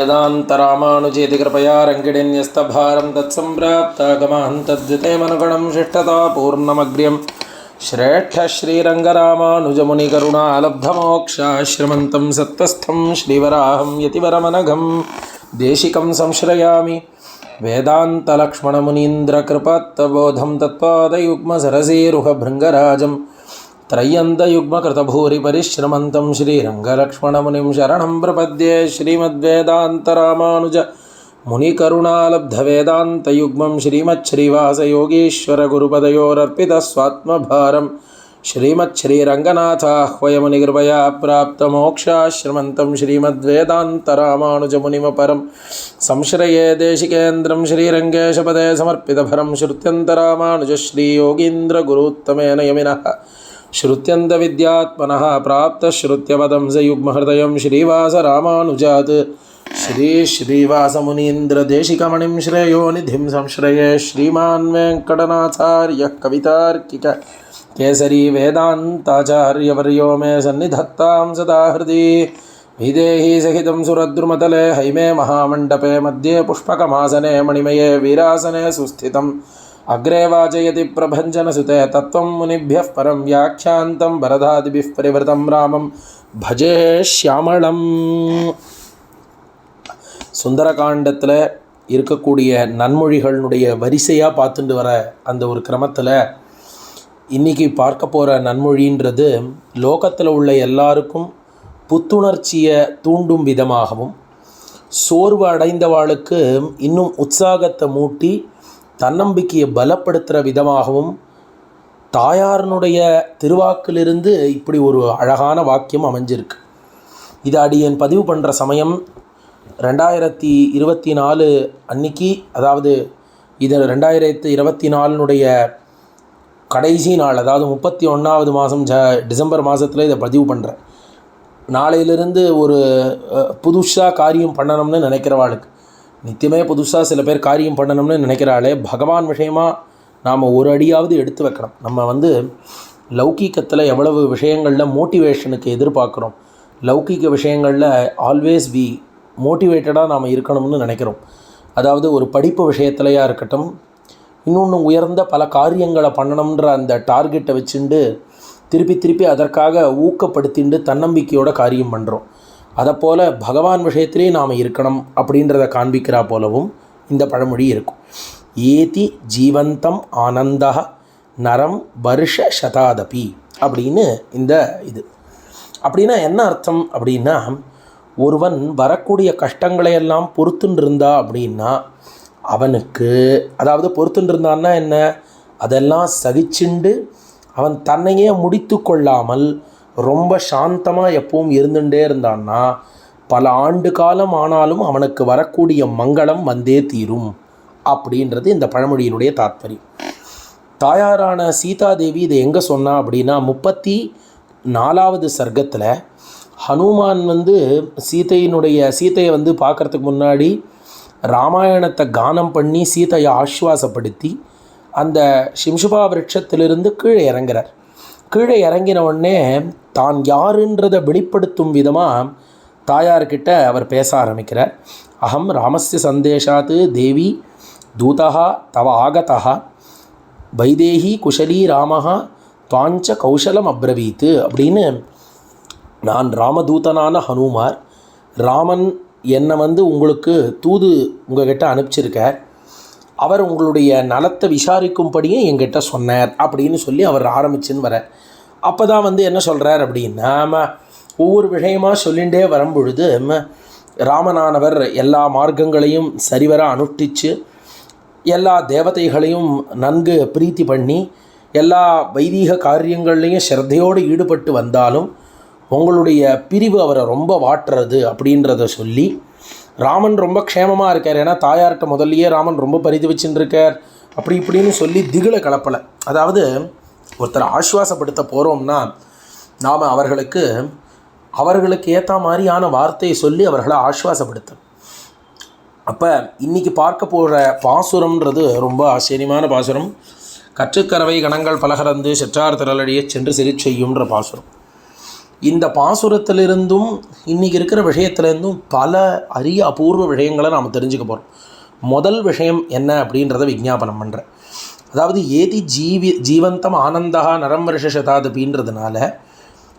वेदान्तरामानुजेति कृपया रङ्गिणीन्यस्तभारं तत्सम्प्राप्तागमान् तद्विते मनगणं शिष्टतापूर्णमग्र्यं श्रेष्ठश्रीरङ्गरामानुजमुनिकरुणालब्धमोक्षाश्रमन्तं सत्त्वस्थं श्रीवराहं यतिवरमनघं देशिकं संश्रयामि। वेदान्तलक्ष्मणमुनीन्द्रकृपत्तबोधं तत्पादयुग्मसरसीरुहभृङ्गराजं त्रय्यन्तयुग्मकृतभूरिपरिश्रमन्तं श्रीरङ्गलक्ष्मणमुनिं शरणं प्रपद्ये श्रीमद्वेदान्तरामानुज मुनिकरुणालब्धवेदान्तयुग्मं श्रीमच्छ्रीवासयोगीश्वरगुरुपदयोरर्पितस्वात्मभारं श्रीमच्छ्रीरङ्गनाथाह्वयमुनिकृपया प्राप्तमोक्षाश्रमन्तं श्रीमद्वेदान्तरामानुजमुनिमपरं संश्रये देशिकेन्द्रं श्रीरङ्गेशपदे समर्पितभरं श्रुत्यन्तरामानुजश्रीयोगीन्द्रगुरुत्तमेन यमिनः श्रुत्यन्तविद्यात्मनः प्राप्तश्रुत्यपदं स युग्महृदयं श्रीवासरामानुजात् संश्रये श्रीमान् वेङ्कटनाथार्यः कवितार्किक केसरी वेदान्ताचार्यवर्यो मे सन्निधत्तां सदा हृदि विदेही सहितं सुरद्रुमतले हैमे महामण्डपे मध्ये पुष्पकमासने मणिमये वीरासने सुस्थितम् अग्रे वाचयति प्रभञ्जनसुते तत्त्वं பரம் வியாக்கியாந்தம் व्याख्यान्तं वरदादिभिः ராமம் பஜே भजे श्यामळम् சுந்தரகாண்டத்தில் இருக்கக்கூடிய நன்மொழிகளினுடைய வரிசையாக பார்த்துட்டு வர அந்த ஒரு கிரமத்தில் இன்றைக்கி பார்க்க போகிற நன்மொழின்றது லோகத்தில் உள்ள எல்லாருக்கும் புத்துணர்ச்சியை தூண்டும் விதமாகவும் சோர்வு அடைந்தவாளுக்கு இன்னும் உற்சாகத்தை மூட்டி தன்னம்பிக்கையை பலப்படுத்துகிற விதமாகவும் தாயாரனுடைய திருவாக்கிலிருந்து இப்படி ஒரு அழகான வாக்கியம் அமைஞ்சிருக்கு. இது அடியன் பதிவு பண்ணுற சமயம் ரெண்டாயிரத்தி இருபத்தி நாலு அன்னைக்கு அதாவது இது ரெண்டாயிரத்தி இருபத்தி நாலுனுடைய கடைசி நாள் அதாவது முப்பத்தி ஒன்றாவது மாதம் ஜ டிசம்பர் மாதத்தில் இதை பதிவு பண்ணுறேன் நாளையிலிருந்து ஒரு புதுசாக காரியம் பண்ணணும்னு நினைக்கிறவாளுக்கு நித்தியமே புதுசாக சில பேர் காரியம் பண்ணணும்னு நினைக்கிறாளே பகவான் விஷயமாக நாம் ஒரு அடியாவது எடுத்து வைக்கணும். நம்ம வந்து லௌகீகத்தில் எவ்வளவு விஷயங்களில் மோட்டிவேஷனுக்கு எதிர்பார்க்குறோம். லௌகீக விஷயங்களில் ஆல்வேஸ் வி மோட்டிவேட்டடாக நாம் இருக்கணும்னு நினைக்கிறோம். அதாவது ஒரு படிப்பு விஷயத்துலையாக இருக்கட்டும் இன்னொன்று உயர்ந்த பல காரியங்களை பண்ணணுன்ற அந்த டார்கெட்டை வச்சுண்டு திருப்பி திருப்பி அதற்காக ஊக்கப்படுத்திண்டு தன்னம்பிக்கையோட காரியம் பண்ணுறோம் அதைப்போல் பகவான் விஷயத்திலே நாம் இருக்கணும் அப்படின்றத காண்பிக்கிறா போலவும் இந்த பழமொழி இருக்கும். ஏதி ஜீவந்தம் ஆனந்தா நரம் வருஷ சதாதபி அப்படின்னு இந்த இது. அப்படின்னா என்ன அர்த்தம் அப்படின்னா ஒருவன் வரக்கூடிய கஷ்டங்களை எல்லாம் பொறுத்துன்னு அப்படின்னா அவனுக்கு அதாவது பொறுத்துன்றிருந்தான்னா என்ன? அதெல்லாம் சகிச்சுண்டு அவன் தன்னையே முடித்து கொள்ளாமல் ரொம்ப சாந்தமாக எப்பவும் இருந்துகிட்டே இருந்தான்னா பல ஆண்டு காலம் ஆனாலும் அவனுக்கு வரக்கூடிய மங்களம் வந்தே தீரும் அப்படின்றது இந்த பழமொழியினுடைய தாத்பரியம். தாயாரான சீதாதேவி இதை எங்கே சொன்னா அப்படின்னா முப்பத்தி நாலாவது சர்க்கத்தில் ஹனுமான் வந்து சீதையினுடைய சீதையை வந்து பார்க்குறதுக்கு முன்னாடி ராமாயணத்தை கானம் பண்ணி சீதையை ஆஸ்வாசப்படுத்தி அந்த சிம்சுபா விரட்சத்திலிருந்து கீழே இறங்குறார். கீழே இறங்கின உடனே தான் யாருன்றதை வெளிப்படுத்தும் விதமாக தாயார்கிட்ட அவர் பேச ஆரம்பிக்கிறார். அகம் ராமஸ்ய சந்தேஷாத்து தேவி தூதா தவ ஆகதா வைதேகி குஷலி ராமஹா துவாஞ்ச கௌசலம் அப்ரவீத்து அப்படின்னு நான் ராமதூதனான ஹனுமார் ராமன் என்னை வந்து உங்களுக்கு தூது உங்ககிட்ட அனுப்பிச்சிருக்கார். அவர் உங்களுடைய நலத்தை விசாரிக்கும்படியும் எங்கிட்ட சொன்னார் அப்படின்னு சொல்லி அவர் ஆரம்பிச்சுன்னு வர. அப்போ தான் வந்து என்ன சொல்கிறார் அப்படின்னா ஒவ்வொரு விஷயமாக சொல்லிகிட்டே வரும்பொழுது ராமனானவர் எல்லா மார்க்கங்களையும் சரிவர அனுஷ்டித்து எல்லா தேவதைகளையும் நன்கு பிரீத்தி பண்ணி எல்லா வைதீக காரியங்கள்லையும் ஸ்ரத்தையோடு ஈடுபட்டு வந்தாலும் உங்களுடைய பிரிவு அவரை ரொம்ப வாட்டுறது அப்படின்றத சொல்லி ராமன் ரொம்ப க்ஷேமமாக இருக்கார். ஏன்னா தாயார்கிட்ட முதல்லையே ராமன் ரொம்ப பரிதி வச்சுருக்கார் இருக்கார் அப்படி இப்படின்னு சொல்லி திகிலை கலப்பலை. அதாவது ஒருத்தரை ஆஸ்வாசப்படுத்த போகிறோம்னா நாம் அவர்களுக்கு அவர்களுக்கு ஏற்ற மாதிரியான வார்த்தையை சொல்லி அவர்களை ஆஸ்வாசப்படுத்தும் அப்போ இன்றைக்கி பார்க்க போகிற பாசுரம்ன்றது ரொம்ப ஆச்சரியமான பாசுரம். கற்றுக்கறவை கணங்கள் பலகரந்து செற்றார் திரளடியே சென்று சிறு செய்யும்ன்ற பாசுரம். இந்த பாசுரத்திலிருந்தும் இன்றைக்கி இருக்கிற விஷயத்துலேருந்தும் பல அரிய அபூர்வ விஷயங்களை நாம் தெரிஞ்சுக்க போகிறோம் முதல் விஷயம் என்ன அப்படின்றத விஜாபனம் பண்ணுறேன் அதாவது ஏதி ஜீவி ஜீவந்தம் ஆனந்தா நரம் வருஷ சதாதபின்றதுனால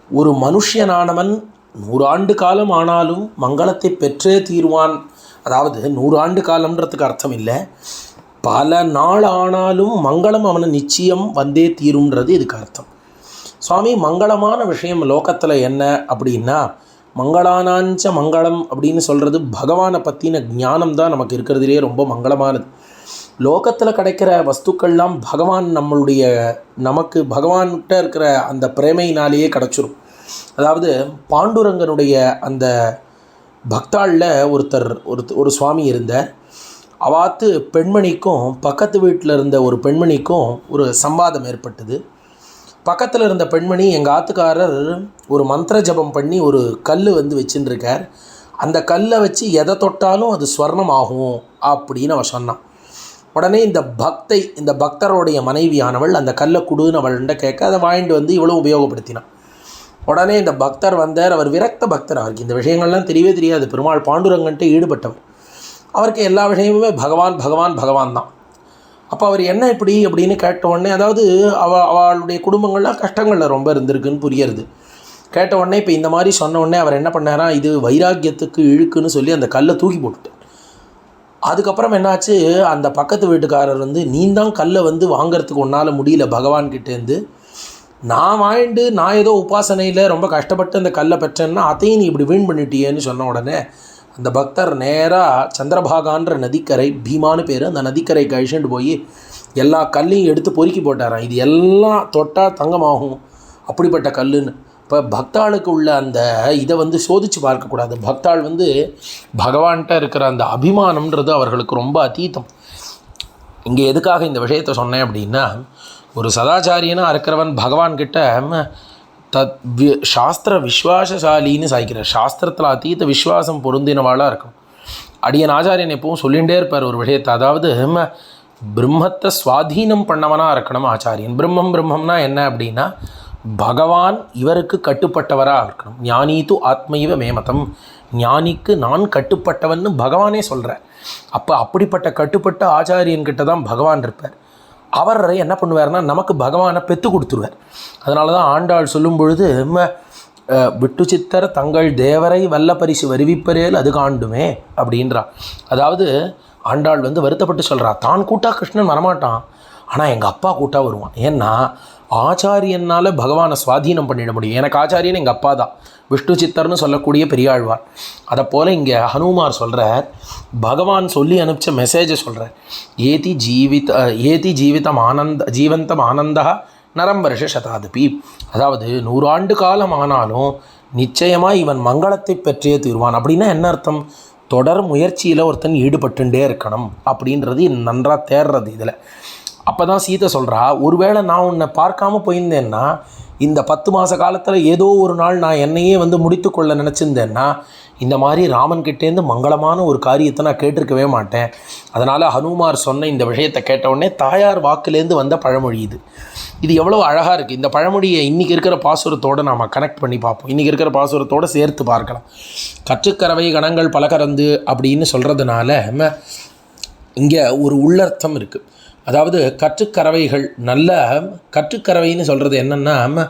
ஒரு மனுஷனானவன் நூறாண்டு காலம் ஆனாலும் மங்களத்தை பெற்றே தீருவான். அதாவது நூறாண்டு காலம்ன்றதுக்கு அர்த்தம் இல்லை. பல நாள் ஆனாலும் மங்களம் அவனை நிச்சயம் வந்தே தீரும்ன்றது இதுக்கு அர்த்தம். சுவாமி மங்களமான விஷயம் லோகத்தில் என்ன அப்படின்னா மங்களானாஞ்ச மங்களம் அப்படின்னு சொல்கிறது பகவானை பற்றின ஞானம் தான் நமக்கு இருக்கிறதுலே ரொம்ப மங்களமானது. லோகத்தில் கிடைக்கிற வஸ்துக்கள்லாம் பகவான் நம்மளுடைய நமக்கு பகவான்கிட்ட இருக்கிற அந்த பிரேமையினாலேயே கிடச்சிரும். அதாவது பாண்டுரங்கனுடைய அந்த பக்தாளில் ஒருத்தர் ஒரு ஒரு சுவாமி இருந்தார். அவாத்து பெண்மணிக்கும் பக்கத்து வீட்டில் இருந்த ஒரு பெண்மணிக்கும் ஒரு சம்பாதம் ஏற்பட்டது. பக்கத்தில் இருந்த பெண்மணி எங்கள் ஆத்துக்காரர் ஒரு மந்திர ஜபம் பண்ணி ஒரு கல் வந்து வச்சுட்டுருக்கார் அந்த கல்லை வச்சு எதை தொட்டாலும் அது ஸ்வர்ணம் ஆகும் அப்படின்னு அவன் சொன்னான். உடனே இந்த பக்தை இந்த பக்தருடைய மனைவியானவள் அந்த கல்லை குடுன்னு அவள்கிட்ட கேட்க அதை வாங்கிட்டு வந்து இவ்வளோ உபயோகப்படுத்தினான். உடனே இந்த பக்தர் வந்தார். அவர் விரக்த பக்தர். அவருக்கு இந்த விஷயங்கள்லாம் தெரியவே தெரியாது. பெருமாள் பாண்டுரங்கன்ட்டு ஈடுபட்டவர். அவருக்கு எல்லா விஷயமுமே பகவான் பகவான் பகவான் தான். அப்போ அவர் என்ன இப்படி அப்படின்னு கேட்ட உடனே அதாவது அவ அவளுடைய குடும்பங்கள்லாம் கஷ்டங்களில் ரொம்ப இருந்திருக்குன்னு புரியறது. கேட்ட உடனே இப்போ இந்த மாதிரி சொன்ன உடனே அவர் என்ன பண்ணாரா இது வைராக்கியத்துக்கு இழுக்குன்னு சொல்லி அந்த கல்லை தூக்கி போட்டுட்டு அதுக்கப்புறம் என்னாச்சு அந்த பக்கத்து வீட்டுக்காரர் வந்து நீ தான் கல்லை வந்து வாங்கிறதுக்கு உன்னால் முடியல பகவான்கிட்டேருந்து நான் வாங்கிட்டு நான் ஏதோ உபாசனையில் ரொம்ப கஷ்டப்பட்டு அந்த கல்லை பெற்றேன்னா அதையும் நீ இப்படி வீண் பண்ணிட்டியேன்னு சொன்ன உடனே இந்த பக்தர் நேராக சந்திரபாகான்ற நதிக்கரை பீமானு பேர் அந்த நதிக்கரை கழிச்சுட்டு போய் எல்லா கல்லையும் எடுத்து பொறுக்கி போட்டாராம். இது எல்லாம் தொட்டால் தங்கமாகும். அப்படிப்பட்ட கல்லுன்னு. இப்போ பக்தாளுக்கு உள்ள அந்த இதை வந்து சோதித்து பார்க்கக்கூடாது. பக்தாள் வந்து பகவான்கிட்ட இருக்கிற அந்த அபிமானம்ன்றது அவர்களுக்கு ரொம்ப அதீதம். இங்கே எதுக்காக இந்த விஷயத்தை சொன்னேன் அப்படின்னா ஒரு சதாச்சாரியனாக இருக்கிறவன் பகவான்கிட்ட தத் வி சாஸ்திர விஸ்வாசசாலின்னு சாய்க்கிறார் சாஸ்திரத்தில் அதீத விஸ்வாசம் பொருந்தினவாளாக இருக்கும். அடியன் ஆச்சாரியன் எப்பவும் சொல்லிகிட்டே இருப்பார் ஒரு விஷயத்தை அதாவது பிரம்மத்தை சுவாதீனம் பண்ணவனாக இருக்கணும் ஆச்சாரியன். பிரம்மம் பிரம்மம்னா என்ன அப்படின்னா பகவான் இவருக்கு கட்டுப்பட்டவராக இருக்கணும். ஞானி து ஆத்மைவ மேமதம். ஞானிக்கு நான் கட்டுப்பட்டவன்னு பகவானே சொல்கிறார் அப்போ அப்படிப்பட்ட கட்டுப்பட்ட ஆச்சாரியன்கிட்ட தான் பகவான் இருப்பார். அவர் என்ன பண்ணுவார்னா நமக்கு பகவானை பெற்று கொடுத்துருவார். அதனால தான் ஆண்டாள் சொல்லும் பொழுது விட்டு சித்தர் தங்கள் தேவரை வல்ல பரிசு வருவிப்பரேல் அது காண்டுமே அப்படின்றா. அதாவது ஆண்டாள் வந்து வருத்தப்பட்டு சொல்கிறா தான் கூட்டா கிருஷ்ணன் வரமாட்டான். ஆனால் எங்கள் அப்பா கூட்டா வருவான். ஏன்னா ஆச்சாரியனால் பகவானை சுவாதீனம் பண்ணிட முடியும். எனக்கு ஆச்சாரியன் எங்கள் அப்பா தான். விஷ்ணு சித்தர்னு சொல்லக்கூடிய பெரியாழ்வார். அதை போல் இங்கே ஹனுமார் சொல்கிறார் பகவான் சொல்லி அனுப்பிச்ச மெசேஜை சொல்கிறார் ஏதி ஜீவித ஏதி ஜீவிதம் ஆனந்த ஜீவந்தம் ஆனந்தா நரம் வருஷ சதாதிபி. அதாவது நூறாண்டு காலம் ஆனாலும் நிச்சயமாக இவன் மங்களத்தை பெற்றே தீர்வான். அப்படின்னா என்ன அர்த்தம்? தொடர் முயற்சியில் ஒருத்தன் ஈடுபட்டுட்டே இருக்கணும். அப்படின்றது நன்றாக தேர்றது இதில். அப்போ தான் சீதை சொல்கிறா ஒருவேளை நான் உன்னை பார்க்காம போயிருந்தேன்னா இந்த பத்து மாத காலத்தில் ஏதோ ஒரு நாள் நான் என்னையே வந்து முடித்துக்கொள்ள நினச்சிருந்தேன்னா இந்த மாதிரி ராமன் கிட்டேருந்து மங்களமான ஒரு காரியத்தை நான் கேட்டிருக்கவே மாட்டேன். அதனால் ஹனுமார் சொன்ன இந்த விஷயத்தை கேட்ட உடனே தாயார் வாக்குலேருந்து வந்த பழமொழி இது. இது எவ்வளோ அழகாக இருக்குது இந்த பழமொழியை இன்றைக்கி இருக்கிற பாசுரத்தோடு நாம் கனெக்ட் பண்ணி பார்ப்போம். இன்றைக்கி இருக்கிற பாசுரத்தோடு சேர்த்து பார்க்கலாம். கற்றுக்கறவை கணங்கள் பலகறந்து அப்படின்னு சொல்கிறதுனால இங்கே ஒரு உள்ளர்த்தம் இருக்குது அதாவது கற்றுக்கறவைகள் நல்ல கற்றுக்கறவைன்னு சொல்கிறது என்னென்னா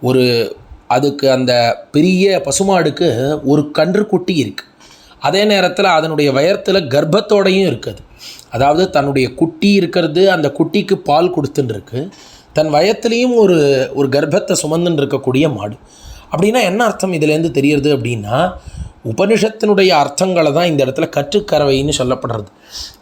ஒரு அதுக்கு அந்த பெரிய பசுமாடுக்கு ஒரு கன்றுக்குட்டி இருக்குது அதே நேரத்தில் அதனுடைய வயத்தில் கர்ப்பத்தோடையும் இருக்குது அதாவது தன்னுடைய குட்டி இருக்கிறது அந்த குட்டிக்கு பால் கொடுத்துன்னுருக்கு தன் வயத்துலேயும் ஒரு ஒரு கர்ப்பத்தை சுமந்துன்னு இருக்கக்கூடிய மாடு. அப்படின்னா என்ன அர்த்தம் இதுலேருந்து தெரியறது அப்படின்னா உபனிஷத்தினுடைய அர்த்தங்களை தான் இந்த இடத்துல கற்றுக்கறவைன்னு சொல்லப்படுறது.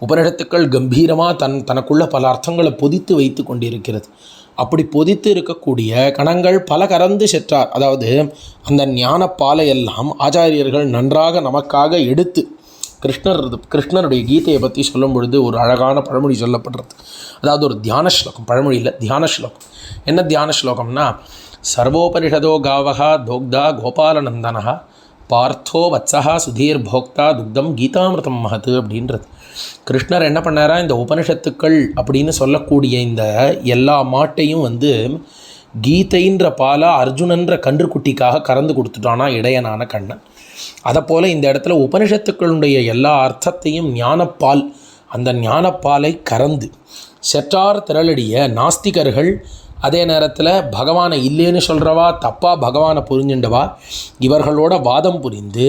உபனிஷத்துக்கள் கம்பீரமாக தன் தனக்குள்ள பல அர்த்தங்களை பொதித்து வைத்து கொண்டிருக்கிறது. அப்படி பொதித்து இருக்கக்கூடிய கணங்கள் பல கறந்து செற்றார். அதாவது அந்த ஞான பாலையெல்லாம் ஆச்சாரியர்கள் நன்றாக நமக்காக எடுத்து கிருஷ்ணர் கிருஷ்ணருடைய கீதையை பற்றி சொல்லும் பொழுது ஒரு அழகான பழமொழி சொல்லப்படுறது. அதாவது ஒரு தியான ஸ்லோகம். பழமொழியில் தியான ஸ்லோகம். என்ன தியான ஸ்லோகம்னா சர்வோபனிஷதோ காவகா தோக்தா கோபாலநந்தனஹா பார்த்தோ வத்சஹா சுதீர் போக்தா துக்தம் கீதாமிருதம் மகத்து அப்படின்றது. கிருஷ்ணர் என்ன பண்ணாரா இந்த உபனிஷத்துக்கள் அப்படின்னு சொல்லக்கூடிய இந்த எல்லா மாட்டையும் வந்து கீதைன்ற பாலா அர்ஜுனன்ற கன்றுக்குட்டிக்காக கறந்து கொடுத்துட்டானா இடையனான கண்ணன். அதைப்போல் இந்த இடத்துல உபனிஷத்துக்களுடைய எல்லா அர்த்தத்தையும் ஞானப்பால் அந்த ஞானப்பாலை கறந்து செற்றார் திரளடிய நாஸ்திகர்கள் அதே நேரத்தில் பகவானை இல்லைன்னு சொல்கிறவா தப்பாக பகவானை புரிஞ்சுண்டவா? இவர்களோட வாதம் புரிந்து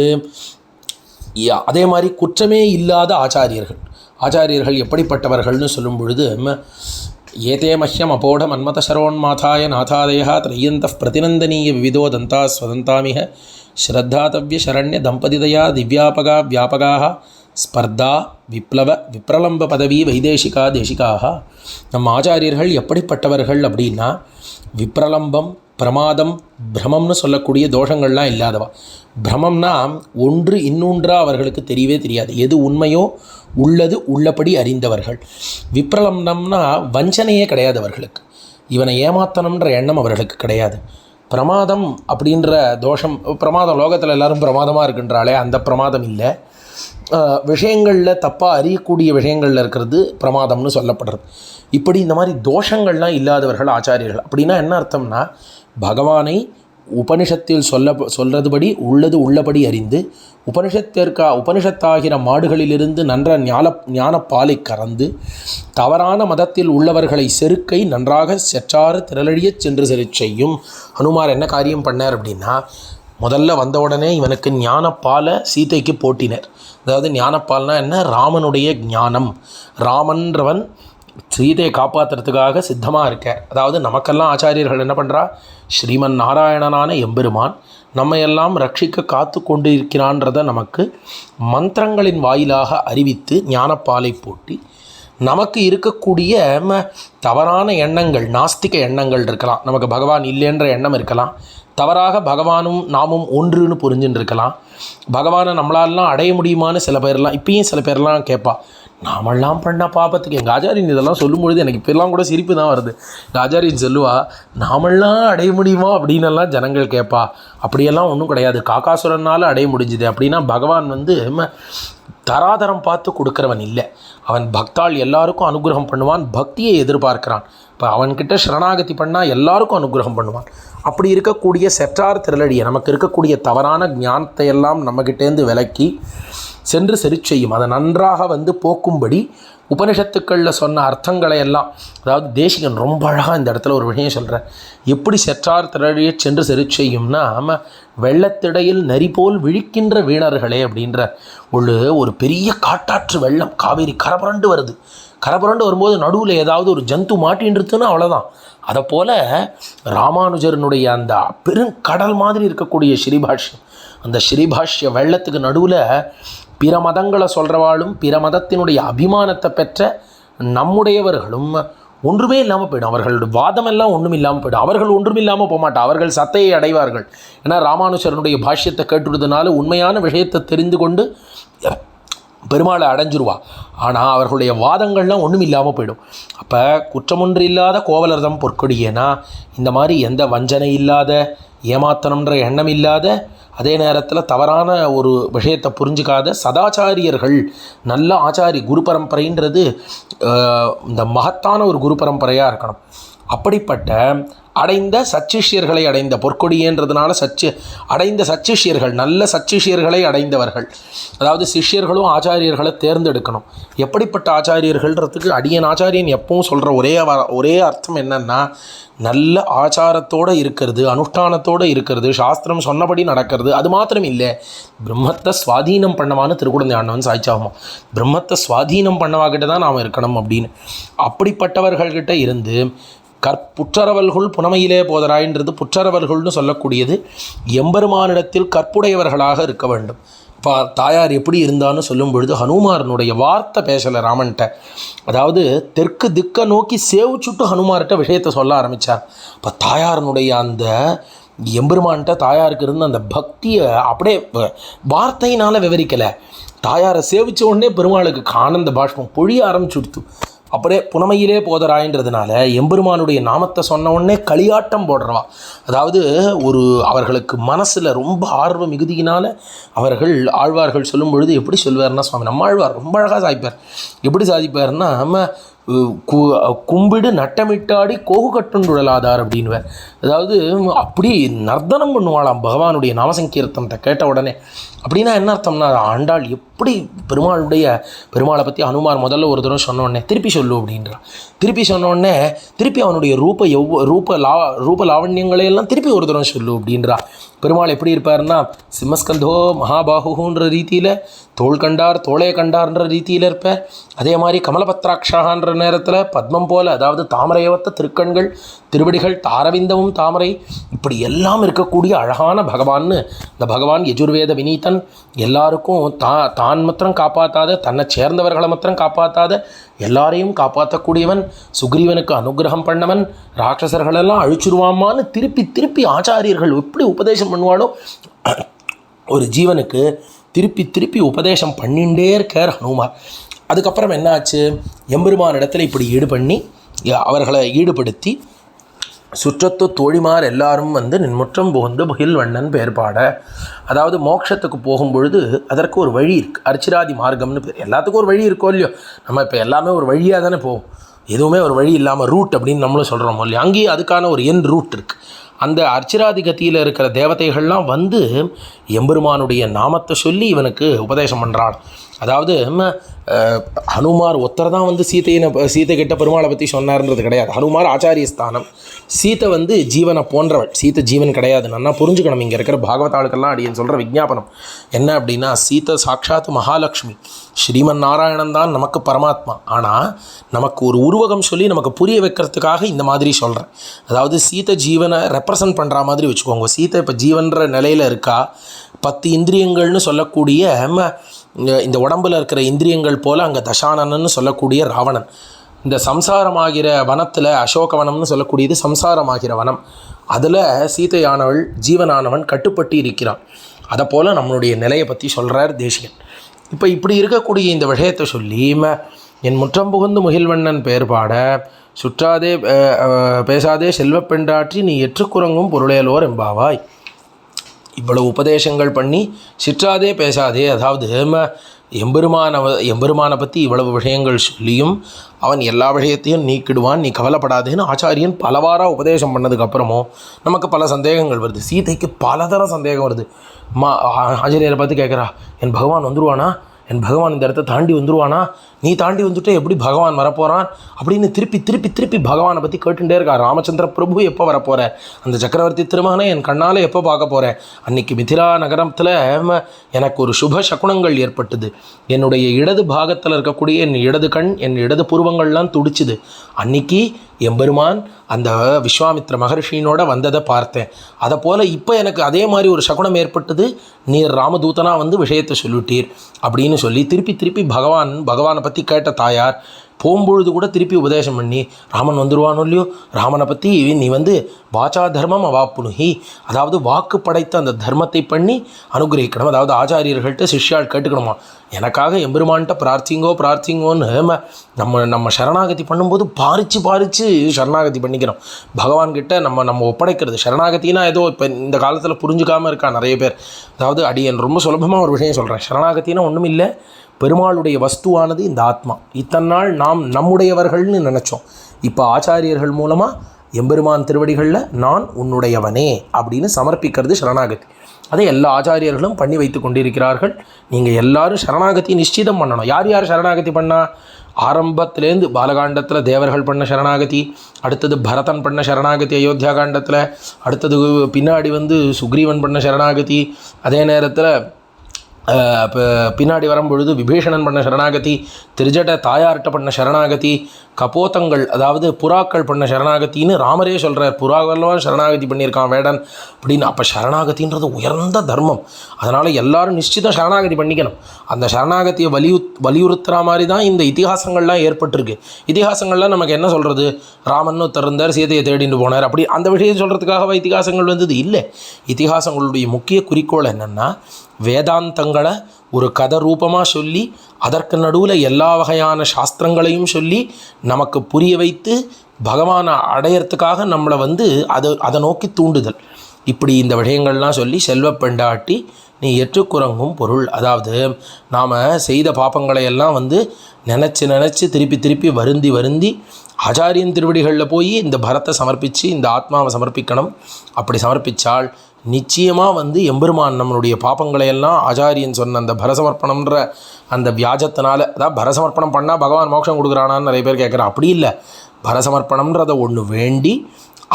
யா- அதே மாதிரி குற்றமே இல்லாத ஆச்சாரியர்கள். ஆச்சாரியர்கள் எப்படிப்பட்டவர்கள்னு சொல்லும் பொழுது ஏதே மஹ்யம் அபோட மன்மத சரோன்மாதாய நாதாதயா திரையந்த பிரதிநந்தனீய விவிதோ தந்தா ஸ்வதந்தாமிக ஸ்ரத்தாதவ்ய சரண்ய தம்பதிதயா திவ்யாபகா வியாபகாக ஸ்பர்தா விப்ளவ விப்ரலம்ப பதவி வைதேசிகா தேசிகாக நம் ஆச்சாரியர்கள் எப்படிப்பட்டவர்கள் அப்படின்னா விப்ரலம்பம் பிரமாதம் பிரமம்னு சொல்லக்கூடிய தோஷங்கள்லாம் இல்லாதவா. பிரமம்னா ஒன்று இன்னொன்றா அவர்களுக்கு தெரியவே தெரியாது. எது உண்மையோ உள்ளது உள்ளபடி அறிந்தவர்கள். விப்ரலம்னம்னா வஞ்சனையே கிடையாது அவர்களுக்கு. இவனை ஏமாத்தணுன்ற எண்ணம் அவர்களுக்கு கிடையாது. பிரமாதம் அப்படின்ற தோஷம் பிரமாதம் லோகத்தில் எல்லாரும் பிரமாதமாக இருக்கின்றாலே அந்த பிரமாதம் இல்லை. விஷயங்களில் தப்பாக அறியக்கூடிய விஷயங்களில் இருக்கிறது பிரமாதம்னு சொல்லப்படுறது. இப்படி இந்த மாதிரி தோஷங்கள்லாம் இல்லாதவர்கள் ஆச்சாரியர்கள். அப்படின்னா என்ன அர்த்தம்னா பகவானை உபனிஷத்தில் சொல்ல சொல்றதுபடி உள்ளது உள்ளபடி அறிந்து உபனிஷத்திற்கா உபனிஷத்தாகிற மாடுகளிலிருந்து நன்ற ஞான ஞானப்பாலை கறந்து தவறான மதத்தில் உள்ளவர்களை செருக்கை நன்றாக செற்றாறு திரளழியச் சென்று செருச் செய்யும். ஹனுமார் என்ன காரியம் பண்ணார் அப்படின்னா முதல்ல வந்த உடனே இவனுக்கு ஞானப்பாலை சீதைக்கு போட்டினர். அதாவது ஞானப்பால்னா என்ன? ராமனுடைய ஞானம். ராமன்றவன் சீதையை காப்பாற்றுறதுக்காக சித்தமாக இருக்க அதாவது நமக்கெல்லாம் ஆச்சாரியர்கள் என்ன பண்ணுறா ஸ்ரீமன் நாராயணனான எம்பெருமான் நம்ம எல்லாம் ரட்சிக்க காத்து கொண்டிருக்கிறான்றதை நமக்கு மந்திரங்களின் வாயிலாக அறிவித்து ஞானப்பாலை போட்டி நமக்கு இருக்கக்கூடிய ம, தவறான எண்ணங்கள் நாஸ்திக எண்ணங்கள் இருக்கலாம். நமக்கு பகவான் இல்லைன்ற எண்ணம் இருக்கலாம். தவறாக பகவானும் நாமும் ஒன்றுன்னு புரிஞ்சுன்னு இருக்கலாம் பகவானை நம்மளாலாம் அடைய முடியுமான்னு சில பேர்லாம் இப்பயும் சில பேர்லாம் கேட்பா நாமெல்லாம் பண்ண பாப்பத்துக்கு எங்கள் ஆச்சாரியன் இதெல்லாம் சொல்லும் பொழுது எனக்கு இப்பெல்லாம் கூட சிரிப்பு தான் வருது. எங்கள் ஆச்சாரியன் சொல்லுவா நாமெல்லாம் அடைய முடியுமா? அப்படின்னுலாம் ஜனங்கள் கேட்பா அப்படியெல்லாம் ஒன்றும் கிடையாது. காக்காசுரனால் அடைய முடிஞ்சுது. அப்படின்னா பகவான் வந்து தராதரம் பார்த்து கொடுக்குறவன் இல்லை. அவன் பக்தால் எல்லாருக்கும் அனுகிரகம் பண்ணுவான் பக்தியை எதிர்பார்க்கிறான். இப்போ அவன்கிட்ட சரணாகதி பண்ணால் எல்லாருக்கும் அனுகிரகம் பண்ணுவான். அப்படி இருக்கக்கூடிய செற்றார் திரளடியை நமக்கு இருக்கக்கூடிய தவறான ஞானத்தை எல்லாம் நம்மகிட்டேருந்து விலக்கி சென்று சரி செய்யும் அதை நன்றாக வந்து போக்கும்படி உபனிஷத்துக்களில் சொன்ன அர்த்தங்களை எல்லாம் அதாவது தேசிகன் ரொம்ப அழகாக இந்த இடத்துல ஒரு விஷயம் சொல்கிறேன் எப்படி செற்றார் திரழிய சென்று சரி செய்யும்னா ஆமாம் வெள்ளத்திடையில் நரி போல் விழிக்கின்ற வீணர்களே அப்படின்ற ஒரு ஒரு பெரிய காட்டாற்று வெள்ளம் காவேரி கரபுரண்டு வருது. கரபுரண்டு வரும்போது நடுவில் ஏதாவது ஒரு ஜந்து மாட்டின்றதுன்னு அவ்வளோதான் அதை போல் ராமானுஜரனுடைய அந்த பெருங்கடல் மாதிரி இருக்கக்கூடிய ஸ்ரீபாஷ்யம் அந்த ஸ்ரீபாஷ்ய வெள்ளத்துக்கு நடுவில் பிற மதங்களை சொல்கிறவாளும் பிற மதத்தினுடைய அபிமானத்தை பெற்ற நம்முடையவர்களும் ஒன்றுமே இல்லாமல் போயிடும். அவர்களுடைய வாதமெல்லாம் ஒன்றும் இல்லாமல் போயிடும். அவர்கள் ஒன்றும் இல்லாமல் போகமாட்டார் அவர்கள் சத்தையை அடைவார்கள். ஏன்னா ராமானுஜரனுடைய பாஷ்யத்தை கேட்டுடுறதுனால உண்மையான விஷயத்தை தெரிந்து கொண்டு பெருமாளை அடைஞ்சிருவா. ஆனால் அவர்களுடைய வாதங்கள்லாம் ஒன்றும் இல்லாமல் போயிடும். அப்போ குற்றமொன்று இல்லாத கோவலர்தம் பொற்கொடியேனா? இந்த மாதிரி எந்த வஞ்சனை இல்லாத ஏமாத்தனம்ன்ற எண்ணம் இல்லாத அதே நேரத்தில் தவறான ஒரு விஷயத்தை புரிஞ்சுக்காத சதாச்சாரியர்கள் நல்ல ஆச்சாரி குரு பரம்பரைன்றது இந்த மகத்தான ஒரு குரு பரம்பரையாக இருக்கணும். அப்படிப்பட்ட அடைந்த சச்சிஷ்யர்களை அடைந்த பொற்கொடியேன்றதுனால சச்சு அடைந்த சச்சிஷ்யர்கள் நல்ல சச்சிஷ்யர்களை அடைந்தவர்கள். அதாவது சிஷ்யர்களும் ஆச்சாரியர்களை தேர்ந்தெடுக்கணும். எப்படிப்பட்ட ஆச்சாரியர்கள்ன்றதுக்கு அடியன் ஆச்சாரியன் எப்பவும் சொல்கிற ஒரே ஒரே அர்த்தம் என்னென்னா நல்ல ஆச்சாரத்தோடு இருக்கிறது அனுஷ்டானத்தோடு இருக்கிறது சாஸ்திரம் சொன்னபடி நடக்கிறது அது மாத்திரம் இல்லை. பிரம்மத்தை சுவாதீனம் பண்ணவான்னு திருக்குடந்தை ஆண்டவன் சாய்ச்சாகுமா பிரம்மத்தை சுவாதீனம் பண்ணவாகிட்ட தான் நாம் இருக்கணும் அப்படின்னு. அப்படிப்பட்டவர்கள்கிட்ட இருந்து கற்புற்றரவல்குள் புனமையிலே போதராயின்றது புற்றரவல்கள்னு சொல்லக்கூடியது எம்பெருமானிடத்தில் கற்புடையவர்களாக இருக்க வேண்டும். இப்போ தாயார் எப்படி இருந்தான்னு சொல்லும் பொழுது ஹனுமாரனுடைய வார்த்தை பேசலை ராமன்கிட்ட. அதாவது தெற்கு திக்கை நோக்கி சேவிச்சுட்டு ஹனுமார்கிட்ட விஷயத்தை சொல்ல ஆரம்பித்தார் இப்போ தாயாரனுடைய அந்த எம்பெருமான்கிட்ட தாயாருக்கு இருந்த அந்த பக்தியை அப்படியே வ- வார்த்தையினால் விவரிக்கலை. தாயாரை சேவிச்ச உடனே பெருமாளுக்கு ஆனந்த பாஷ்பம் பொழிய ஆரம்பிச்சுடுத்து. அப்படியே புனமையிலே போதராயின்றதுனால எம்பெருமானுடைய நாமத்தை சொன்ன உடனே களியாட்டம் போடுறவா. அதாவது ஒரு அவர்களுக்கு மனசில் ரொம்ப ஆர்வ மிகுதியினால் அவர்கள் ஆழ்வார்கள் சொல்லும் பொழுது எப்படி சொல்வார்னா சுவாமி நம்ம ஆழ்வார் ரொம்ப அழகாக சாதிப்பார். எப்படி சாதிப்பார்னா நம்ம கும்பிடு நட்டமிட்டாடி கோகு கட்டுண்டுழலாதார் அப்படின்னுவேன். அதாவது அப்படி நர்த்தனம் பண்ணுவாளாம் பகவானுடைய நாமசங்கீர்த்தனத்தை கேட்ட உடனே. அப்படின்னா என்ன அர்த்தம்னா ஆண்டாள் எப்படி பெருமாளுடைய பெருமாளை பற்றி அனுமார் முதல்ல ஒரு தடவை சொன்ன உடனே திருப்பி சொல்லு அப்படின்றான். திருப்பி சொன்ன உடனே திருப்பி அவனுடைய ரூப எவ்வ ரூப லா ரூப லாவண்யங்களையெல்லாம் திருப்பி ஒரு தடவை சொல்லு அப்படின்றா பெருமாள் எப்படி இருப்பாருன்னா சிம்மஸ்கந்தோ மகாபாகுன்ற ரீதியில் தோள் கண்டார் தோளே கண்டார்ன்ற ரீதியில் இருப்பார் அதே மாதிரி நேரத்தில் பத்மம் போல அதாவது தாமரையவத்த திருக்கண்கள் திருவடிகள் தாரவிந்தமும் தாமரை இப்படி எல்லாம் இருக்கக்கூடிய அழகான பகவான்னு இந்த பகவான் யஜுர்வேத வினீதன் எல்லாருக்கும் தா தான் மாத்திரம் காப்பாற்றாத தன்னை சேர்ந்தவர்களை மாத்திரம் காப்பாற்றாத எல்லாரையும் காப்பாற்றக்கூடியவன் சுக்ரீவனுக்கு அனுகிரகம் பண்ணவன் ராட்சசர்களெல்லாம் அழிச்சிருவாமான்னு திருப்பி திருப்பி ஆச்சாரியர்கள் எப்படி உபதேசம் பண்ணுவாளோ ஒரு ஜீவனுக்கு திருப்பி திருப்பி உபதேசம் பண்ணிகிட்டே இருக்கார் ஹனுமார் அதுக்கப்புறம் என்னாச்சு? எம்பெருமான் இடத்துல இப்படி ஈடுபண்ணி அவர்களை ஈடுபடுத்தி சுற்றத்து தோழிமார் எல்லாரும் வந்து நின்முற்றம் புகுந்து புகில்வண்ணன் வண்ணன் பேர்பாட அதாவது மோட்சத்துக்கு போகும்பொழுது அதற்கு ஒரு வழி இருக்குது அர்ச்சிராதி மார்க்கம்னு பேர். எல்லாத்துக்கும் ஒரு வழி இருக்கோ இல்லையோ? நம்ம இப்போ எல்லாமே ஒரு வழியாக தானே போவோம். எதுவுமே ஒரு வழி இல்லாமல் ரூட் அப்படின்னு நம்மளும் சொல்கிறோம் இல்லையா? அங்கேயும் அதுக்கான ஒரு என் ரூட் இருக்குது அந்த அர்ச்சிராதி கத்தியில் இருக்கிற தேவதைகள்லாம் வந்து எம்பெருமானுடைய நாமத்தை சொல்லி இவனுக்கு உபதேசம் பண்ணுறான் அதாவது ஹனுமார் ஒருத்தர் தான் வந்து சீதையினை சீத்தை சீதை கிட்ட பெருமாளை பற்றி சொன்னார்ன்றது கிடையாது. ஹனுமார் ஆச்சாரிய ஸ்தானம் சீதை வந்து ஜீவனை போன்றவள். சீத்தை ஜீவன் கிடையாது. நல்லா புரிஞ்சுக்கணும்? இங்கே இருக்கிற பாகவதாளுக்கெல்லாம் அப்படின்னு சொல்கிற விஞ்ஞாபனம். என்ன அப்படின்னா சீத்தை சாட்சாத் மகாலட்சுமி. ஸ்ரீமன் நாராயணன் தான் நமக்கு பரமாத்மா. ஆனால் நமக்கு ஒரு உருவகம் சொல்லி நமக்கு புரிய வைக்கிறதுக்காக இந்த மாதிரி சொல்கிறேன் அதாவது சீத்தை ஜீவனை ரெப்ரசன்ட் பண்ணுற மாதிரி வச்சுக்கோங்க. சீத்தை இப்போ ஜீவன்ற நிலையில் இருக்கா? பத்து இந்திரியங்கள்னு சொல்லக்கூடிய ம, இந்த- இந்த இருக்கிற இந்திரியங்கள் போல் அங்கே தசானனன்னு சொல்லக்கூடிய ராவணன். இந்த சம்சாரமாகிற வனத்தில் அசோகவனம்னு சொல்லக்கூடியது சம்சாரமாகிற வனம். அதில் சீதையானவள் ஜீவனானவன் கட்டுப்பட்டு இருக்கிறான். அதை போல் நம்மளுடைய நிலையை பற்றி சொல்கிறார் தேசியன் இப்போ இப்படி இருக்கக்கூடிய இந்த விஷயத்தை சொல்லி என் முற்றம் புகுந்து முகில்வண்ணன் பெயர் பாட சுற்றாதே பேசாதே செல்வப்பெண்டாற்றி நீ எற்றுக்குறங்கும் பொருளையலோர் எம்பாவாய் இவ்வளவு உபதேசங்கள் பண்ணி சிற்றாதே பேசாதே. அதாவது ம, எம்பெருமான எம்பெருமானை பற்றி இவ்வளவு விஷயங்கள் சொல்லியும் அவன் எல்லா விஷயத்தையும் நீக்கிடுவான் நீ கவலைப்படாதேன்னு ஆச்சாரியன் பலவாராக உபதேசம் பண்ணதுக்கப்புறமும் நமக்கு பல சந்தேகங்கள் வருது. சீதைக்கு பலதர சந்தேகம் வருது. மா ஆ- ஆச்சாரியரை பார்த்து கேட்குறா என் பகவான் வந்துருவானா? என் பகவான் இந்த இடத்த தாண்டி வந்துருவானா? நீ தாண்டி வந்துட்டு எப்படி பகவான் வரப்போகிறான் அப்படின்னு திருப்பி திருப்பி திருப்பி பகவானை பற்றி கேட்டுட்டே இருக்கா. ராமச்சந்திர பிரபு எப்போ வரப்போகிற அந்த சக்கரவர்த்தி திருமகனை என் கண்ணால் எப்போ பார்க்க போகிறேன் அன்னைக்கு மிதிரா நகரத்தில் எனக்கு ஒரு சுப சகுனங்கள் ஏற்பட்டது. என்னுடைய இடது பாகத்தில் இருக்கக்கூடிய என் இடது கண் என் இடது புருவங்கள்லாம் துடிச்சுது. அன்னைக்கு எம்பெருமான் அந்த விஸ்வாமித்ர மகர்ஷியினோட வந்ததை பார்த்தேன். அதை போல் இப்போ எனக்கு அதே மாதிரி ஒரு சகுனம் ஏற்பட்டது. நீர் ராமதூதனாக வந்து விஷயத்தை சொல்லிட்டீர் அப்படின்னு சொல்லி திருப்பி திருப்பி பகவான் பகவானை பற்றி கேட்ட தாயார் போகும்பொழுது கூட திருப்பி உபதேசம் பண்ணி ராமன் வந்துடுவானோ இல்லையோ? ராமனை பற்றி நீ வந்து வாச்சா தர்மம் அவாப்புனுகி அதாவது வாக்கு படைத்த அந்த தர்மத்தை பண்ணி அனுகிரகிக்கணும். அதாவது ஆச்சாரியர்கள்ட்ட சிஷ்யால் கேட்டுக்கணுமா? எனக்காக எம்பெருமான்கிட்ட பிரார்த்திங்கோ பிரார்த்திங்கோன்னு நம்ம நம்ம சரணாகதி பண்ணும்போது பாரிச்சு பாரிச்சு சரணாகதி பண்ணிக்கிறோம். பகவான்கிட்ட நம்ம நம்ம ஒப்படைக்கிறது. சரணாகதினா ஏதோ இப்போ இந்த காலத்தில் புரிஞ்சுக்காமல் இருக்கா நிறைய பேர். அதாவது அடியன் ரொம்ப சுலபமாக ஒரு விஷயம் சொல்கிறேன் சரணாகதினா ஒன்றும் இல்லை பெருமாளுடைய வஸ்துவானது இந்த ஆத்மா. இத்தனை நாள் நாம் நம்முடையவர்கள்னு நினச்சோம். இப்போ ஆச்சாரியர்கள் மூலமாக எம்பெருமான் திருவடிகளில் நான் உன்னுடையவனே அப்படின்னு சமர்ப்பிக்கிறது சரணாகதி. அதை எல்லா ஆச்சாரியர்களும் பண்ணி வைத்து கொண்டிருக்கிறார்கள். நீங்கள் எல்லாரும் சரணாகதி நிச்சிதம் பண்ணணும். யார் யார் சரணாகதி பண்ணா? ஆரம்பத்திலேருந்து பாலகாண்டத்தில் தேவர்கள் பண்ண சரணாகதி அடுத்தது பரதன் பண்ண சரணாகதி அயோத்தியா காண்டத்தில் அடுத்தது பின்னாடி வந்து சுக்ரீவன் பண்ண சரணாகதி அதே நேரத்தில் பின்னாடி வரும்பொழுது விபீஷணன் பண்ண சரணாகதி திருஜட தாயார்கிட்ட பண்ண சரணாகதி கபோத்தங்கள் அதாவது புறாக்கள் பண்ண சரணாகத்தின்னு ராமரே சொல்கிறார் புறாவெல்லாம் சரணாகதி பண்ணியிருக்கான் வேடன் அப்படின்னு. அப்போ சரணாகதின்றது உயர்ந்த தர்மம். அதனால் எல்லாரும் நிச்சிதம் சரணாகதி பண்ணிக்கணும். அந்த சரணாகதியை வலியு வலியுறுத்துகிற மாதிரி தான் இந்த இதிகாசங்கள்லாம் ஏற்பட்டிருக்கு. இதிகாசங்கள்லாம் நமக்கு என்ன சொல்கிறது ராமன் திறந்தார் சீதையை தேடிட்டு போனார். அப்படி அந்த விஷயம் சொல்கிறதுக்காகவா இதிகாசங்கள் வந்தது? இல்லை. இதிகாசங்களுடைய முக்கிய குறிக்கோள் என்னென்னா வேதாந்தங்களை ஒரு கதை ரூபமாக சொல்லி அதற்கு நடுவில் எல்லா வகையான சாஸ்திரங்களையும் சொல்லி நமக்கு புரிய வைத்து பகவானை அடையறதுக்காக நம்மளை வந்து அதை அதை நோக்கி தூண்டுதல். இப்படி இந்த விடயங்கள்லாம் சொல்லி செல்வ பெண்டாட்டி நீ எற்றுக்குறங்கும் பொருள். அதாவது நாம் செய்த பாப்பங்களை எல்லாம் வந்து நினச்சி நினச்சி திருப்பி திருப்பி வருந்தி வருந்தி ஆச்சாரியன் திருவடிகளில் போய் இந்த பரத்தை சமர்ப்பித்து இந்த ஆத்மாவை சமர்ப்பிக்கணும். அப்படி சமர்ப்பித்தால் நிச்சயமாக வந்து எம்பெருமான் நம்மளுடைய பாப்பங்களையெல்லாம் ஆச்சாரியன் சொன்ன அந்த பரசமர்ப்பணம்ன்ற அந்த வியாஜத்தினால அதாவது பரசமர்ப்பணம் பண்ணால் பகவான் மோட்சம் கொடுக்குறானான்னு நிறைய பேர் கேட்குறேன் அப்படி இல்லை. பரசமர்ப்பணம்ன்றதை ஒன்று வேண்டி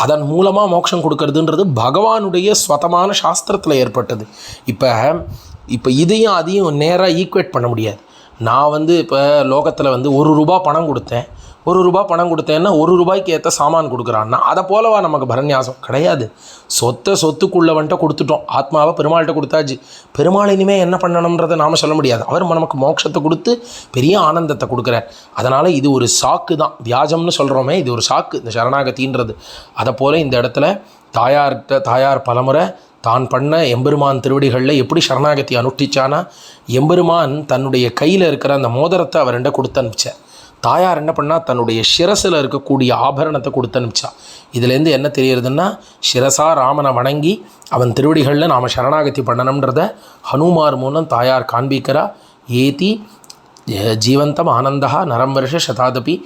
அதன் மூலமாக மோட்சம் கொடுக்கறதுன்றது பகவானுடைய ஸ்வதமான சாஸ்திரத்தில் ஏற்பட்டது. இப்போ இப்போ இதையும் அதையும் நேராக ஈக்குவேட் பண்ண முடியாது. நான் வந்து இப்போ லோகத்தில் வந்து ஒரு ரூபா பணம் கொடுத்தேன். ஒரு ரூபாய் பணம் கொடுத்தேன்னா ஒரு ரூபாய்க்கு ஏற்ற சாமான் கொடுக்குறான்னா அதை போலவா நமக்கு பரநியாசம் கிடையாது. சொத்தை சொத்துக்குள்ளவன்ட்ட கொடுத்துட்டோம். ஆத்மாவை பெருமாள்கிட்ட கொடுத்தாச்சு. பெருமாள் இனிமேல் என்ன பண்ணணுன்றதை நாம் சொல்ல முடியாது. அவர் நமக்கு மோட்சத்தை கொடுத்து பெரிய ஆனந்தத்தை கொடுக்குறார். அதனால் இது ஒரு சாக்கு தான். வியாஜம்னு சொல்கிறோமே இது ஒரு சாக்கு. இந்த சரணாகதின்றது. அதை போல் இந்த இடத்துல தாயார்கிட்ட தாயார் பலமுறை தான் பண்ண எம்பெருமான் திருவடிகளில் எப்படி சரணாகதி அனுஷ்டிச்சானா எம்பெருமான் தன்னுடைய கையில் இருக்கிற அந்த மோதிரத்தை அவர்கிட்ட கொடுத்து அனுப்பிச்சார். தாயார் என்ன பண்ணா தன்னுடைய சிரசில் இருக்கக்கூடிய ஆபரணத்தை கொடுத்து அனுப்பிச்சா. இதுலேருந்து என்ன தெரியறதுன்னா சிரசா ராமனை வணங்கி அவன் திருவடிகளில் நாம் சரணாகதி பண்ணணுன்றத ஹனுமார் மூலம் தாயார் காண்பிக்கிறா. ஏதி ஜீவந்தம் ஆனந்தா நரம் வருஷ சதாதபி.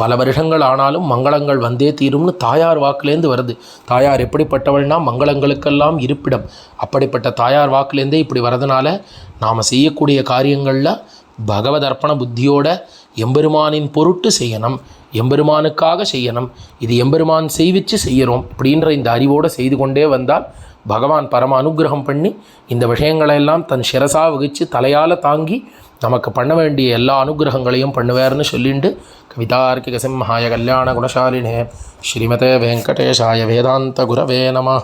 பல வருஷங்கள் ஆனாலும் மங்களங்கள் வந்தே தீரும்னு தாயார் வாக்குலேருந்து வருது. தாயார் எப்படிப்பட்டவள்னா மங்களங்களுக்கெல்லாம் இருப்பிடம். அப்படிப்பட்ட தாயார் வாக்குலேருந்தே இப்படி வரதுனால நாம் செய்யக்கூடிய காரியங்களில் பகவத் அர்ப்பண புத்தியோட எம்பெருமானின் பொருட்டு செய்யணும் எம்பெருமானுக்காக செய்யணும் இது எம்பெருமான் செய்விச்சு செய்கிறோம் அப்படின்ற இந்த அறிவோடு செய்து கொண்டே வந்தால் பகவான் பரம அனுக்கிரகம் பண்ணி இந்த விஷயங்களையெல்லாம் தன் சிரசா வகிச்சு தலையால் தாங்கி நமக்கு பண்ண வேண்டிய எல்லா அனுகிரகங்களையும் பண்ணுவார்னு சொல்லிண்டு கவிதார்க்கிக சிம்ஹாய கல்யாண குணசாலினே ஸ்ரீமதே வெங்கடேஷாய வேதாந்த குரவே நமः